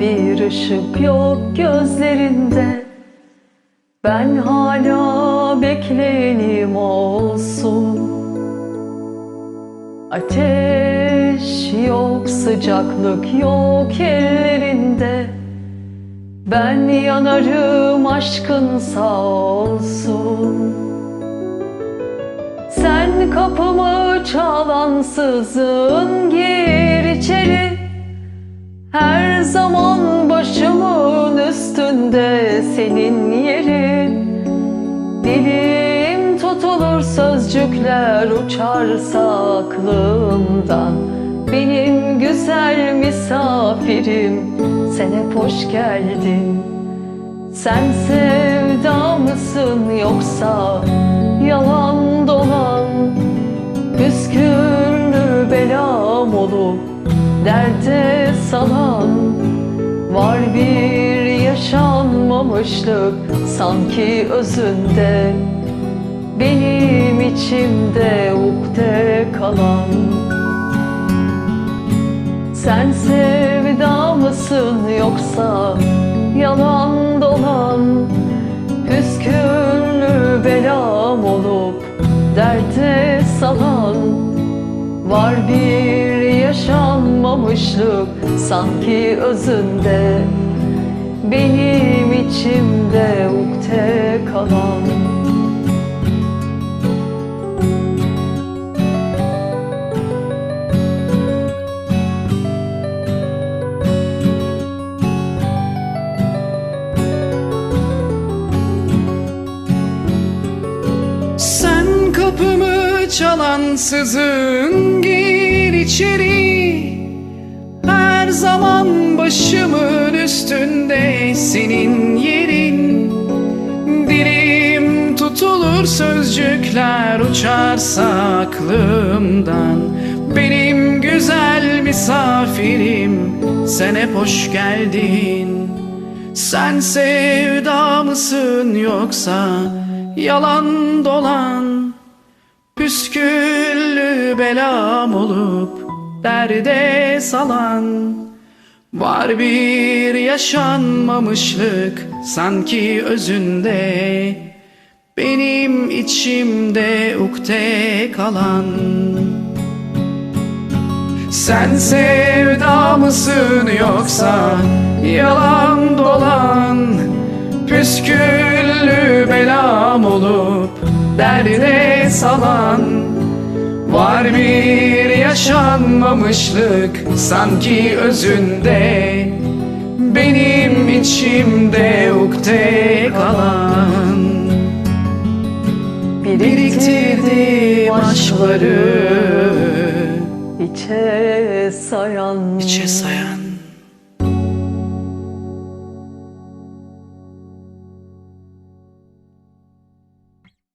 bir ışık yok gözlerinde. Ben hala bekleyenim olsun. Ateş yok, sıcaklık yok ellerinde. Ben yanarım aşkın sağ olsun. Sen kapımı çalansızın gir içeri. Her zaman başımın üstünde senin yerin. Dilim tutulur sözcükler uçarsa aklımdan. Benim güzel misafirim sen hep hoş geldin. Sen sevda mısın yoksa yalan dolan derde salan Var bir yaşanmamışlık sanki özünde. Benim içimde ukde kalan. Sen sevda mısın yoksa yalan dolan? Püsküllü belam olup derde salan. Var bir yaşanmamışlık sanki özünde. Benim içimde ukde kalan. Sen kapımı çalansızın gir içeri Zaman başımın üstünde senin yerin. Dilim tutulur sözcükler uçarsa aklımdan Benim güzel misafirim sen hep hoş geldin. Sen sevda mısın yoksa yalan dolan? Püsküllü belam olup derde salan Var bir yaşanmamışlık sanki özünde Benim içimde ukde kalan. Sen sevda mısın yoksa yalan dolan Püsküllü belam olup derde salan Var bir yaşanmamışlık sanki özünde. Benim içimde ukde kalan Biriktirdim aşkları içe sayan içe sayan